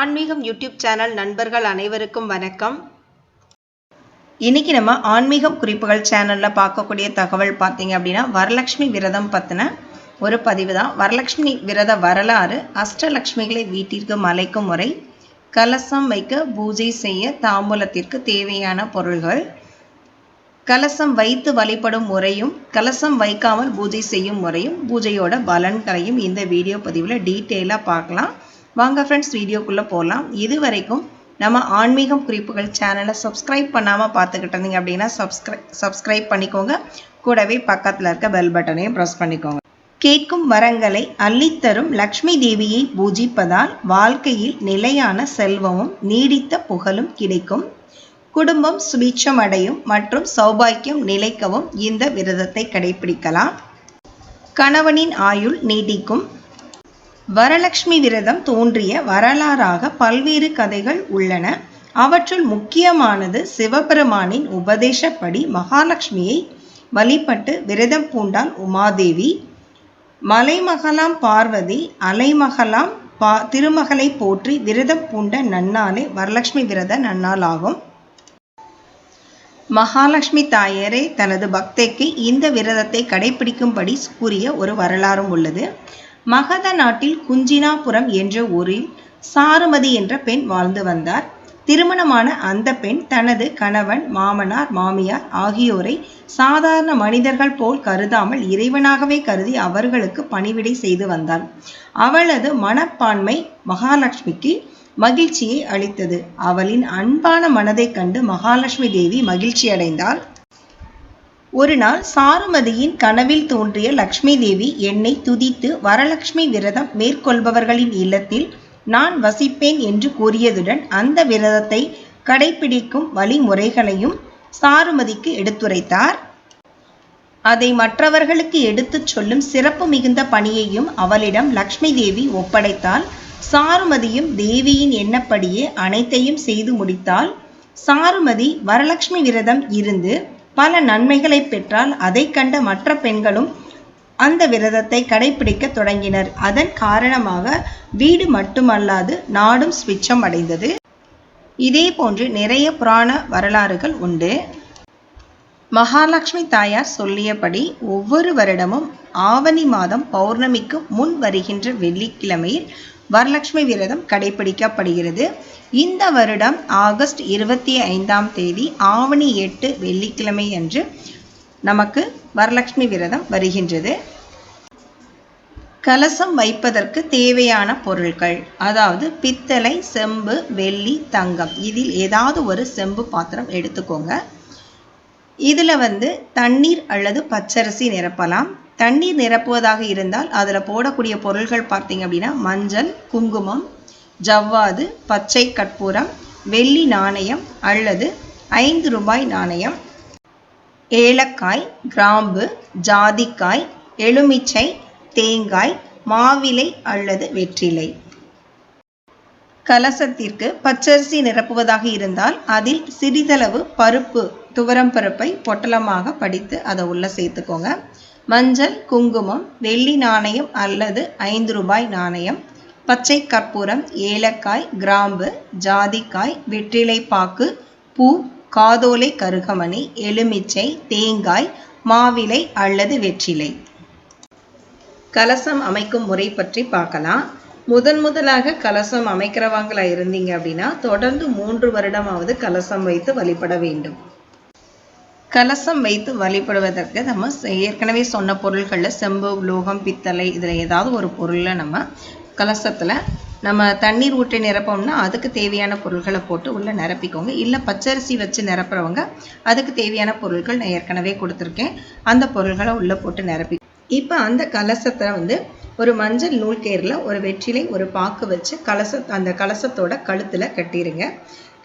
ஆன்மீகம் YouTube channel நண்பர்கள் அனைவருக்கும் வணக்கம். இன்னைக்கு நம்ம ஆன்மீகம் குறிப்புகள் சேனலில் பார்க்கக்கூடிய தகவல் பார்த்தீங்க அப்படின்னா வரலட்சுமி விரதம் பற்றின ஒரு பதிவு தான். வரலட்சுமி விரத வரலாறு அஷ்டலட்சுமிகளை வீட்டிற்கு மலைக்கும் முறை கலசம் வைக்க பூஜை செய்ய தாம்பூலத்திற்கு தேவையான பொருள்கள் கலசம் வைத்து வழிபடும் முறையும் கலசம் வைக்காமல் பூஜை செய்யும் முறையும் பூஜையோட பலன்களையும் இந்த வீடியோ பதிவில் டீட்டெயிலாக பார்க்கலாம். வாங்க ஃப்ரெண்ட்ஸ் வீடியோக்குள்ளே போகலாம் இது வரைக்கும் நம்ம ஆன்மீகம் குறிப்புகள் சேனலை சப்ஸ்கிரைப் பண்ணாமல் பார்த்துக்கிட்டு இருந்தீங்க அப்படின்னா சப்ஸ்கிரை சப்ஸ்கிரைப் பண்ணிக்கோங்க. கூடவே பக்கத்தில் இருக்க பெல் பட்டனையும் ப்ரெஸ் பண்ணிக்கோங்க. கேட்கும் வரங்களை அள்ளித்தரும் லக்ஷ்மி தேவியை பூஜிப்பதால் வாழ்க்கையில் நிலையான செல்வமும் நீடித்த புகழும் கிடைக்கும். குடும்பம் சுபீட்சம் அடையும் மற்றும் சௌபாக்கியம் நிலைக்கவும் இந்த விரதத்தை கடைபிடிக்கலாம். கணவனின் ஆயுள் நீடிக்கும். வரலட்சுமி விரதம் தோன்றிய வரலாறாக பல்வேறு கதைகள் உள்ளன. அவற்றுள் முக்கியமானது சிவபெருமானின் உபதேசப்படி மகாலட்சுமியை வழிபட்டு விரதம் பூண்டால் உமாதேவி. மலைமகளாம் பார்வதி அலைமகளாம் பா திருமகளை போற்றி விரதம் பூண்ட நன்னாளே வரலட்சுமி விரத நன்னாளாகும். மகாலட்சுமி தாயரே தனது பக்தைக்கு இந்த விரதத்தை கடைபிடிக்கும்படி கூறிய ஒரு வரலாறும் உள்ளது. மகத நாட்டில் குஞ்சினாபுரம் என்ற ஊரில் சாருமதி என்ற பெண் வாழ்ந்து வந்தார். திருமணமான அந்த பெண் தனது கணவன் மாமனார் மாமியார் ஆகியோரை சாதாரண மனிதர்கள் போல் கருதாமல் இறைவனாகவே கருதி அவர்களுக்கு பணிவிடை செய்து வந்தாள் அவளது மனப்பான்மை மகாலட்சுமிக்கு மகிழ்ச்சியை அளித்தது. அவளின் அன்பான மனதைக் கண்டு மகாலட்சுமி தேவி மகிழ்ச்சி அடைந்தாள் ஒரு நாள் சாருமதியின் கனவில் தோன்றிய லக்ஷ்மி தேவி என்னை துதித்து வரலட்சுமி விரதம் மேற்கொள்பவர்களின் இல்லத்தில் நான் வசிப்பேன் என்று கூறியதுடன் அந்த விரதத்தை கடைபிடிக்கும் வழிமுறைகளையும் சாருமதிக்கு எடுத்துரைத்தார். அதை மற்றவர்களுக்கு எடுத்துச் சொல்லும் சிறப்பு மிகுந்த பணியையும் அவளிடம் லக்ஷ்மி தேவி ஒப்படைத்தாள். சாருமதியும் தேவியின் எண்ணப்படியே அனைத்தையும் செய்து முடித்தாள். சாருமதி வரலட்சுமி விரதம் இருந்து பல நன்மைகளை பெற்றால் அதை கண்ட மற்ற பெண்களும் அந்த விரதத்தை கடைபிடிக்க தொடங்கினர். அதன் காரணமாக வீடு மட்டுமல்லாது நாடும் ஸ்விச்சம் அடைந்தது. இதே போன்று நிறைய புராண வரலாறுகள் உண்டு. மகாலட்சுமி தாயார் சொல்லியபடி ஒவ்வொரு வருடமும் ஆவணி மாதம் பௌர்ணமிக்கு முன் வருகின்ற வெள்ளிக்கிழமையில் வரலட்சுமி விரதம் கடைபிடிக்கப்படுகிறது. இந்த வருடம் ஆகஸ்ட் இருபத்தி ஐந்தாம் தேதி ஆவணி எட்டு வெள்ளிக்கிழமை அன்று நமக்கு வரலட்சுமி விரதம் வருகின்றது. கலசம் வைப்பதற்கு தேவையான பொருட்கள் அதாவது பித்தளை செம்பு வெள்ளி தங்கம் இதில் ஏதாவது ஒரு செம்பு பாத்திரம் எடுத்துக்கோங்க. இதில் வந்து தண்ணீர் அல்லது பச்சரிசி நிரப்பலாம். தண்ணீர் நிரப்புவதாக இருந்தால் அதில் போடக்கூடிய பொருள்கள் பார்த்தீங்க அப்படின்னா மஞ்சள் குங்குமம் ஜவ்வாது பச்சை கற்பூரம் வெள்ளி நாணயம் அல்லது ஐந்து ரூபாய் நாணயம் ஏலக்காய் கிராம்பு ஜாதிக்காய் எலுமிச்சை தேங்காய் மாவிலை அல்லது வெற்றிலை. கலசத்திற்கு பச்சரிசி நிரப்புவதாக இருந்தால் அதில் சிறிதளவு பருப்பு துவரம் பருப்பை பொட்டலமாக படித்து அதை உள்ள சேர்த்துக்கோங்க. மஞ்சள் குங்குமம் வெள்ளி நாணயம் அல்லது ஐந்து ரூபாய் நாணயம் பச்சை கற்பூரம் ஏலக்காய் கிராம்பு ஜாதிக்காய் வெற்றிலைப்பாக்கு பூ காதோலை கருகமணி எலுமிச்சை தேங்காய் மாவிலை அல்லது வெற்றிலை. கலசம் அமைக்கும் முறை பற்றி பார்க்கலாம். முதன் முதலாக கலசம் அமைக்கிறவங்களா இருந்தீங்க அப்படின்னா தொடர்ந்து மூன்று வருடமாவது கலசம் வைத்து வழிபட வேண்டும். கலசம் வைத்து வழிபடுவதற்கு நம்ம ஏற்கனவே சொன்ன பொருள்களில் செம்பு லோகம் பித்தளை இதில் ஏதாவது ஒரு பொருளில் நம்ம கலசத்தில் நம்ம தண்ணீர் ஊற்றி நிரப்போம்னா அதுக்கு தேவையான பொருள்களை போட்டு உள்ளே நிரப்பிக்கோங்க. இல்லை பச்சரிசி வச்சு நிரப்புறவங்க அதுக்கு தேவையான பொருட்கள் நான் ஏற்கனவே கொடுத்துருக்கேன். அந்த பொருள்களை உள்ளே போட்டு நிரப்பி இப்போ அந்த கலசத்தை வந்து ஒரு மஞ்சள் நூல் கேரில் ஒரு வெற்றிலை ஒரு பாக்கு வச்சு கலச அந்த கலசத்தோட கழுத்தில் கட்டிடுங்க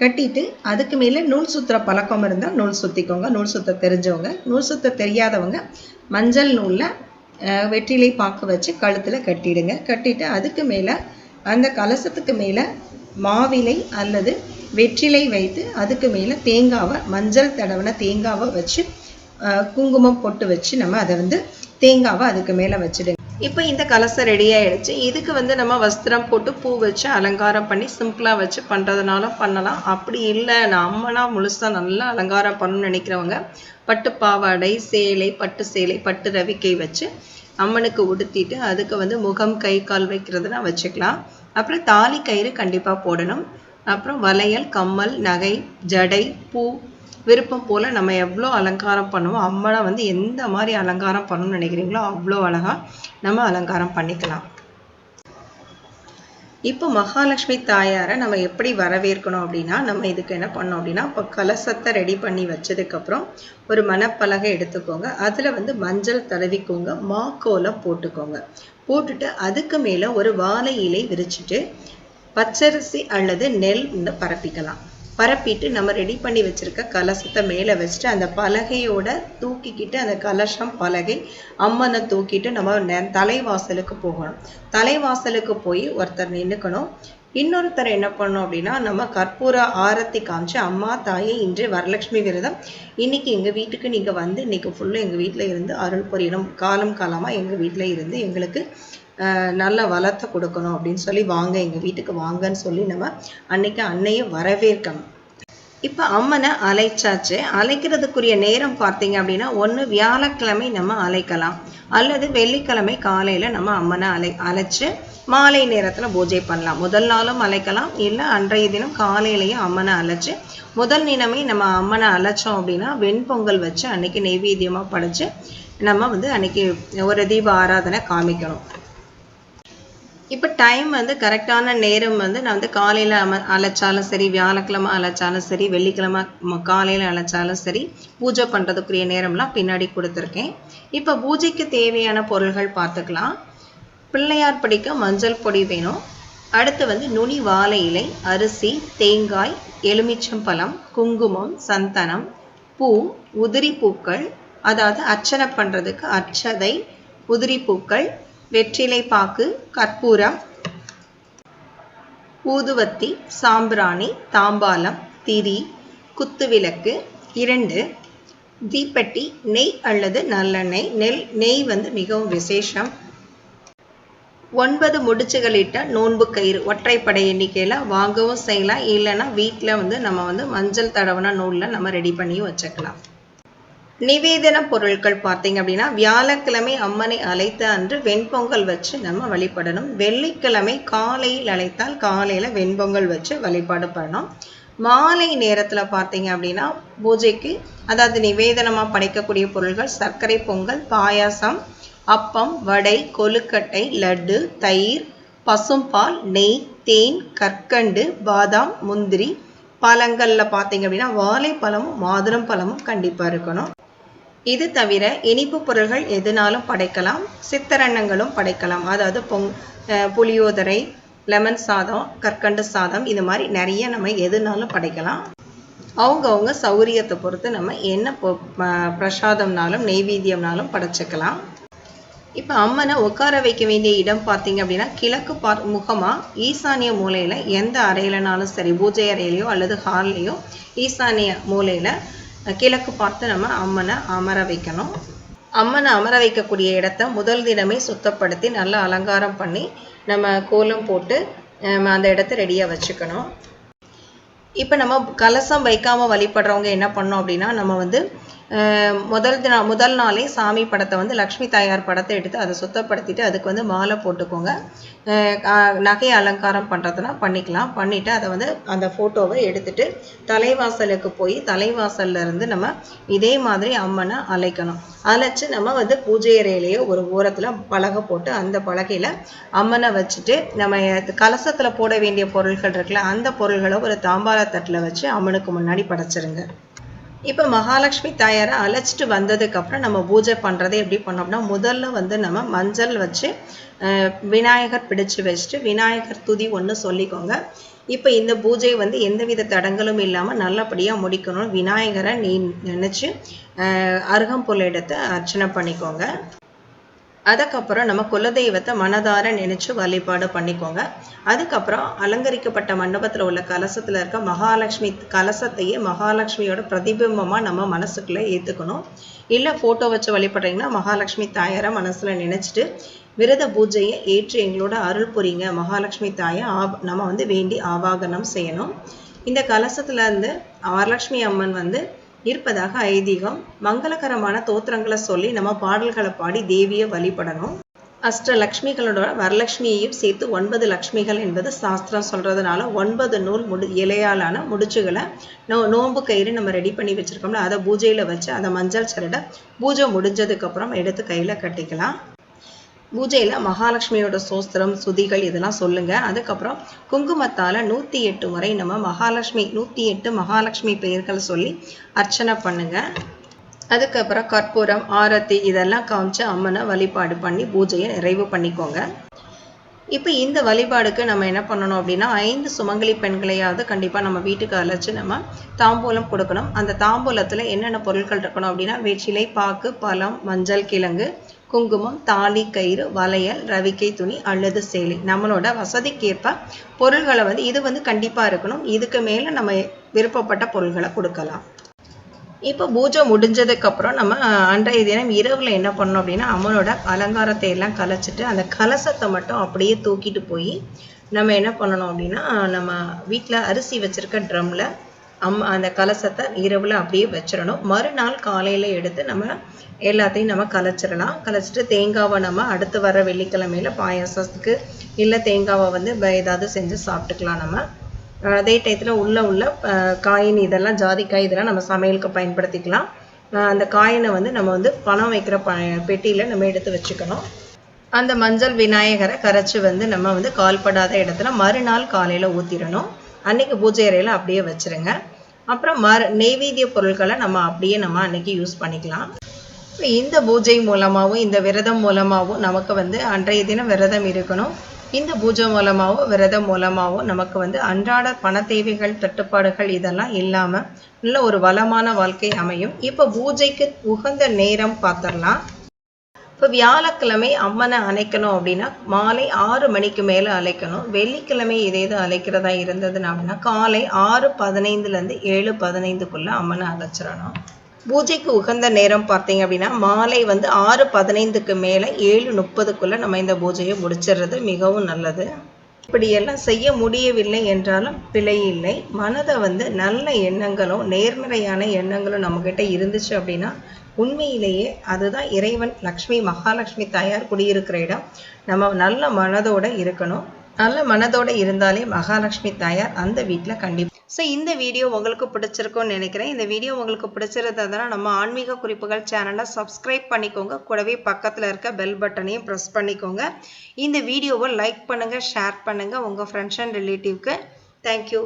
கட்டிட்டு அதுக்கு மேலே நூல் சுற்றுற பழக்கம் இருந்தால் நூல் சுற்றிக்கோங்க நூல் சுத்த தெரிஞ்சவங்க நூல் சுத்த தெரியாதவங்க மஞ்சள் நூலில் வெற்றிலை பாக்கு வச்சு கழுத்தில் கட்டிடுங்க. கட்டிட்டு அதுக்கு மேலே அந்த கலசத்துக்கு மேலே மாவிலை அல்லது வெற்றிலை வைத்து அதுக்கு மேலே தேங்காவை மஞ்சள் தடவின தேங்காவை வச்சு குங்குமம் பொட்டு வச்சு நம்ம அதை வந்து தேங்காவை அதுக்கு மேலே வச்சுடுங்க. இப்போ இந்த கலசம் ரெடி ஆகிடுச்சு இதுக்கு வந்து நம்ம வஸ்திரம் போட்டு பூ வச்சு அலங்காரம் பண்ணி சிம்பிளாக வச்சு பண்ணுறதுனால பண்ணலாம். அப்படி இல்லை நான் முழுசாக நல்லா அலங்காரம் பண்ணணும்னு நினைக்கிறவங்க பட்டு பாவாடை சேலை பட்டு சேலை பட்டு ரவிக்கை வச்சு அம்மனுக்கு உடுத்திட்டு அதுக்கு வந்து முகம் கை கால் வைக்கிறதுனா வச்சுக்கலாம். அப்புறம் தாலி கயிறு கண்டிப்பாக போடணும். அப்புறம் வளையல் கம்மல் நகை ஜடை பூ விருப்பம் போல் நம்ம எவ்வளோ அலங்காரம் பண்ணுவோம் அம்மனை வந்து எந்த மாதிரி அலங்காரம் பண்ணணும்னு நினைக்கிறீங்களோ அவ்வளோ அழகாக நம்ம அலங்காரம் பண்ணிக்கலாம். இப்போ மகாலட்சுமி தாயாரை நம்ம எப்படி வரவேற்கணும் அப்படின்னா நம்ம இதுக்கு என்ன பண்ணோம் அப்படின்னா இப்போ கலசத்தை ரெடி பண்ணி வச்சதுக்கப்புறம் ஒரு மணப்பலகை எடுத்துக்கோங்க. அதில் வந்து மஞ்சள் தடவிக்கோங்க மாக்கோலம் போட்டுக்கோங்க. போட்டுட்டு அதுக்கு மேலே ஒரு வாழை இலை விரிச்சிட்டு பச்சரிசி அல்லது நெல் இந்த பரப்பிக்கலாம். பரப்பிட்டு நம்ம ரெடி பண்ணி வச்சுருக்க கலசத்தை மேலே வச்சுட்டு அந்த பலகையோட தூக்கிக்கிட்டு அந்த கலசம் பலகை அம்மனை தூக்கிட்டு நம்ம நெ- தலைவாசலுக்கு போகணும். தலைவாசலுக்கு போய் ஒருத்தர் நின்றுக்கணும் இன்னொருத்தர் என்ன பண்ணோம் அப்படின்னா நம்ம கற்பூர ஆரத்தி காமிச்சு அம்மா தாயே இன்று வரலட்சுமி விரதம். இன்னைக்கு எங்கள் வீட்டுக்கு நீங்கள் வந்து இன்னைக்கு ஃபுல்லாக எங்கள் வீட்டில் இருந்து அருள் புரியணும் காலம் காலமாக எங்கள் வீட்டில் இருந்து எங்களுக்கு நல்ல வளத்தை கொடுக்கணும் அப்படின்னு சொல்லி வாங்க எங்கள் வீட்டுக்கு வாங்கன்னு சொல்லி நம்ம அன்னைக்கு அன்னையை வரவேற்கணும். இப்போ அம்மனை அழைச்சாச்சு. அழைக்கிறதுக்குரிய நேரம் பார்த்தீங்க அப்படின்னா ஒன்று வியாழக்கிழமை நம்ம அழைக்கலாம். அல்லது வெள்ளிக்கிழமை காலையில் நம்ம அம்மனை அலை அழைச்சி மாலை நேரத்தில் பூஜை பண்ணலாம். முதல் நாளும் அழைக்கலாம். இல்லை அன்றைய தினம் காலையிலையும் அம்மனை அழைச்சி முதல் தினமே நம்ம அம்மனை அழைச்சோம் அப்படின்னா வெண்பொங்கல் வச்சு அன்னைக்கு நெய்வேத்தியமாக படைச்சு நம்ம வந்து அன்னைக்கு ஒரு தீப ஆராதனை காமிக்கணும். இப்போ டைம் வந்து கரெக்டான நேரம் வந்து நான் வந்து காலையில் அம அழைச்சாலும் சரி வியாழக்கிழமை அழைச்சாலும் சரி வெள்ளிக்கிழமை காலையில் அழைச்சாலும் சரி பூஜை பண்ணுறதுக்குரிய நேரம்லாம் பின்னாடி கொடுத்துருக்கேன். இப்போ பூஜைக்கு தேவையான பொருள்கள் பார்த்துக்கலாம். பிள்ளையார் படிக்க மஞ்சள் பொடி வேணும். அடுத்து வந்து நுனி வாழை இலை அரிசி தேங்காய் எலுமிச்சம்பழம் குங்குமம் சந்தனம் பூ உதிரி பூக்கள் அதாவது அர்ச்சனை பண்ணுறதுக்கு அச்சதை உதிரி பூக்கள் வெற்றிலை பாக்கு கற்பூரம் ஊதுவத்தி சாம்பிராணி தாம்பாலம் திரி குத்துவிளக்கு இரண்டு தீப்பெட்டி நெய் அல்லது நல்லெண்ணெய். நெல் நெய் வந்து மிகவும் விசேஷம். ஒன்பது முடிச்சுகளிட்ட நோன்பு கயிறு ஒற்றைப்படை எண்ணிக்கையில் வாங்கவும் செய்யலாம். இல்லைன்னா வீட்டில் வந்து நம்ம வந்து மஞ்சள் தடவன நூலில் நம்ம ரெடி பண்ணியும் வச்சுக்கலாம். நிவேதன பொருட்கள் பார்த்தீங்க அப்படின்னா வியாழக்கிழமை அம்மனை அழைத்த அன்று வெண்பொங்கல் வச்சு நம்ம வழிபடணும். வெள்ளிக்கிழமை காலையில் அழைத்தால் காலையில் வெண்பொங்கல் வச்சு வழிபாடு பண்ணணும். மாலை நேரத்தில் பார்த்தீங்க அப்படின்னா பூஜைக்கு அதாவது நிவேதனமாக படைக்கக்கூடிய பொருள்கள் சர்க்கரை பொங்கல் பாயாசம் அப்பம் வடை கொழுக்கட்டை லட்டு தயிர் பசும்பால் நெய் தேன் கற்கண்டு பாதாம் முந்திரி பழங்களில் பார்த்தீங்க அப்படின்னா வாழைப்பழமும் மாதுளம் பழமும் கண்டிப்பாக இருக்கணும். இது தவிர இனிப்பு பொருள்கள் எதுனாலும் படைக்கலாம் சித்தரன்னங்களும் படைக்கலாம். அதாவது பொங் புளியோதரை லெமன் சாதம் கற்கண்டு சாதம் இது மாதிரி நிறைய நம்ம எதுனாலும் படைக்கலாம். அவங்கவுங்க சௌரியத்தை பொறுத்து நம்ம என்ன பிரசாதம்னாலும் நெய்வேத்தியம்னாலும் படைச்சிக்கலாம். இப்போ அம்மனை உட்கார வைக்க வேண்டிய இடம் பார்த்தீங்க அப்படின்னா கிழக்கு பா முகமாக ஈசானிய மூலையில் எந்த அறையிலனாலும் சரி பூஜை அறையிலையோ அல்லது ஹால்லையோ ஈசானிய மூலையில் கிழக்கு பார்த்து நம்ம அம்மனை அமர வைக்கணும். அம்மனை அமர வைக்கக்கூடிய இடத்த முதல் தினமே சுத்தப்படுத்தி நல்லா அலங்காரம் பண்ணி நம்ம கோலம் போட்டு நம்ம அந்த இடத்த ரெடியாக வச்சுக்கணும். இப்போ நம்ம கலசம் வைக்காமல் வழிபடுறவங்க என்ன பண்ணோம் அப்படின்னா நம்ம வந்து முதல் தின முதல் நாளே சாமி படத்தை வந்து லக்ஷ்மி தாயார் படத்தை எடுத்து அதை சுத்தப்படுத்திட்டு அதுக்கு வந்து மாலை போட்டுக்கோங்க. நகை அலங்காரம் பண்ணுறதுனா பண்ணிக்கலாம். பண்ணிவிட்டு அதை வந்து அந்த ஃபோட்டோவை எடுத்துட்டு தலைவாசலுக்கு போய் தலைவாசல்ல இருந்து நம்ம இதே மாதிரி அம்மனை அழைக்கணும். அழைச்சி நம்ம வந்து பூஜை ஒரு ஓரத்தில் பலகை போட்டு அந்த பலகையில் அம்மனை வச்சுட்டு நம்ம கலசத்தில் போட வேண்டிய பொருட்கள் இருக்குல்ல அந்த பொருள்களை ஒரு தாம்பாள தட்டில் வச்சு அம்மனுக்கு முன்னாடி படைச்சிருங்க. இப்போ மகாலட்சுமி தாயாரை அழைச்சிட்டு வந்ததுக்கப்புறம் நம்ம பூஜை பண்ணுறதை எப்படி பண்ணோம்னா முதல்ல வந்து நம்ம மஞ்சள் வச்சு விநாயகர் பிடிச்சு வச்சுட்டு விநாயகர் துதி ஒன்று சொல்லிக்கோங்க. இப்போ இந்த பூஜை வந்து எந்தவித தடங்களும் இல்லாமல் நல்லபடியாக முடிக்கணும். விநாயகரை நீ நினச்சி அருகம்புல் எடுத்து அர்ச்சனை பண்ணிக்கோங்க. அதுக்கப்புறம் நம்ம குலதெய்வத்தை மனதார நினைச்சு வழிபாடு பண்ணிக்கோங்க. அதுக்கப்புறம் அலங்கரிக்கப்பட்ட மண்டபத்தில் உள்ள கலசத்தில் இருக்க மகாலட்சுமி கலசத்தையே மகாலட்சுமியோட பிரதிபிம்பமாக நம்ம மனசுக்குள்ளே ஏற்றுக்கணும் இல்லை ஃபோட்டோ வச்சு வழிபடுறீங்கன்னா மகாலட்சுமி தாயாரை மனசில் நினச்சிட்டு விரத பூஜையை ஏற்று எங்களோட அருள் புரிங்க. மகாலட்சுமி தாயை ஆப் நம்ம வந்து வேண்டி ஆவாகனம் செய்யணும். இந்த கலசத்துலேருந்து வரலட்சுமி அம்மன் வந்து இருப்பதாக ஐதீகம் மங்களகரமான தோத்திரங்களை சொல்லி நம்ம பாடல்களை பாடி தேவியை வழிபடணும். அஷ்டலக்ஷ்மிகளோட வரலட்சுமியையும் சேர்த்து ஒன்பது லக்ஷ்மிகள் என்பது சாஸ்திரம் சொல்கிறதுனால ஒன்பது நூல் முடி இலையாலான முடிச்சுகளை நோ நோம்பு கயிறு நம்ம ரெடி பண்ணி வச்சுருக்கோம்ல அதை பூஜையில் வச்சு அதை மஞ்சள் சரடை பூஜை முடிஞ்சதுக்கப்புறம் எடுத்து கையில் கட்டிக்கலாம். பூஜையில் மகாலட்சுமியோட சோஸ்திரம் சுதிகள் இதெல்லாம் சொல்லுங்க. அதுக்கப்புறம் குங்குமத்தால நூத்தி எட்டு முறை நம்ம மகாலட்சுமி நூத்தி எட்டு மகாலட்சுமி பெயர்கள் சொல்லி அர்ச்சனை பண்ணுங்க. அதுக்கப்புறம் கற்பூரம் ஆரத்தி இதெல்லாம் காமிச்சு அம்மனை வழிபாடு பண்ணி பூஜையை நிறைவு பண்ணிக்கோங்க. இப்போ இந்த வழிபாடுக்கு நம்ம என்ன பண்ணணும் அப்படின்னா ஐந்து சுமங்கலி பெண்களையாவது கண்டிப்பாக நம்ம வீட்டுக்கு அழைச்சி நம்ம தாம்பூலம் கொடுக்கணும். அந்த தாம்பூலத்தில் என்னென்ன பொருட்கள் இருக்கணும் அப்படின்னா வெற்றிலை பாக்கு பழம் மஞ்சள் கிழங்கு குங்குமம் தாலி கயிறு வளையல் ரவிக்கை துணி அல்லது சேலை. நம்மளோட வசதிக்கேற்ப பொருள்களை வந்து இது வந்து கண்டிப்பாக இருக்கணும். இதுக்கு மேலே நம்ம விருப்பப்பட்ட பொருள்களை கொடுக்கலாம். இப்போ பூஜை முடிஞ்சதுக்கப்புறம் நம்ம அன்றைய தினம் இரவில் என்ன பண்ணோம் அப்படின்னா அம்மனோட அலங்காரத்தை எல்லாம் கலைச்சிட்டு அந்த கலசத்தை மட்டும் அப்படியே தூக்கிட்டு போய் நம்ம என்ன பண்ணணும் அப்படின்னா நம்ம வீட்டில் அரிசி வச்சுருக்க ட்ரம்மில் அம் அந்த கலசத்தை இரவில் அப்படியே வச்சிடணும். மறுநாள் காலையில் எடுத்து நம்ம எல்லாத்தையும் நம்ம கலைச்சிடலாம். கலைச்சிட்டு தேங்காவை நம்ம அடுத்து வர வெள்ளிக்கிழமையில் பாயாசத்துக்கு இல்லை தேங்காவை வந்து ஏதாவது செஞ்சு சாப்பிட்டுக்கலாம் நம்ம. அதே டயத்தில் உள்ள உள்ள காயின் இதெல்லாம் ஜாதிக்காய் இதெல்லாம் நம்ம சமையலுக்கு பயன்படுத்திக்கலாம். அந்த காயினை வந்து நம்ம வந்து பணம் வைக்கிற ப பெட்டியில் நம்ம எடுத்து வச்சுக்கணும். அந்த மஞ்சள் விநாயகரை கரைச்சி வந்து நம்ம வந்து கால்படாத இடத்துல மறுநாள் காலையில் ஊற்றிடணும் அன்னைக்கு பூஜை அறையில் அப்படியே வச்சிருங்க. அப்புறம் மறு நெய்வேத்திய பொருட்களை நம்ம அப்படியே நம்ம அன்னைக்கு யூஸ் பண்ணிக்கலாம். இப்போ இந்த பூஜை மூலமாகவும் இந்த விரதம் மூலமாகவும் நமக்கு வந்து அன்றைய தினம் விரதம் இருக்கணும். இந்த பூஜை மூலமாகவும் விரதம் மூலமாகவும் நமக்கு வந்து அன்றாட பண தேவைகள் தட்டுப்பாடுகள் இதெல்லாம் இல்லாமல் நல்ல ஒரு வளமான வாழ்க்கை அமையும். இப்போ பூஜைக்கு உகந்த நேரம் பார்த்துடலாம். இப்போ வியாழக்கிழமை அம்மனை அணைக்கணும் அப்படின்னா மாலை ஆறு மணிக்கு மேலே அழைக்கணும். வெள்ளிக்கிழமை இதே இது அழைக்கிறதா இருந்ததுன்னா அப்படின்னா காலை ஆறு பதினைந்துலேருந்து ஏழு பதினைந்துக்குள்ளே அம்மனை அழைச்சிடணும். பூஜைக்கு உகந்த நேரம் பார்த்தீங்க அப்படின்னா மாலை வந்து ஆறு பதினைந்துக்கு மேலே ஏழு முப்பதுக்குள்ளே நம்ம இந்த பூஜையை முடிச்சிடுறது மிகவும் நல்லது. இப்படியெல்லாம் செய்ய முடியவில்லை என்றாலும் பிழை இல்லை மனதை வந்து நல்ல எண்ணங்களும் நேர்மறையான எண்ணங்களும் நம்மக்கிட்ட இருந்துச்சு அப்படின்னா உண்மையிலேயே அதுதான் இறைவன் லக்ஷ்மி மகாலட்சுமி தாயார் குடியிருக்கிற இடம். நம்ம நல்ல மனதோட இருக்கணும். நல்ல மனதோட இருந்தாலே மகாலட்சுமி தாயார் அந்த வீட்டில் கண்டிப்பாக ஸோ இந்த வீடியோ உங்களுக்கு பிடிச்சிருக்கும்னு நினைக்கிறேன். இந்த வீடியோ உங்களுக்கு பிடிச்சிருந்ததுன்னா நம்ம ஆன்மீக குறிப்புகள் சேனலை சப்ஸ்கிரைப் பண்ணிக்கோங்க. கூடவே பக்கத்தில் இருக்க பெல் பட்டனையும் ப்ரெஸ் பண்ணிக்கோங்க. இந்த வீடியோவை லைக் பண்ணுங்கள் ஷேர் பண்ணுங்கள் உங்கள் ஃப்ரெண்ட்ஸ் அண்ட் ரிலேட்டிவ்க்கு தேங்க்யூ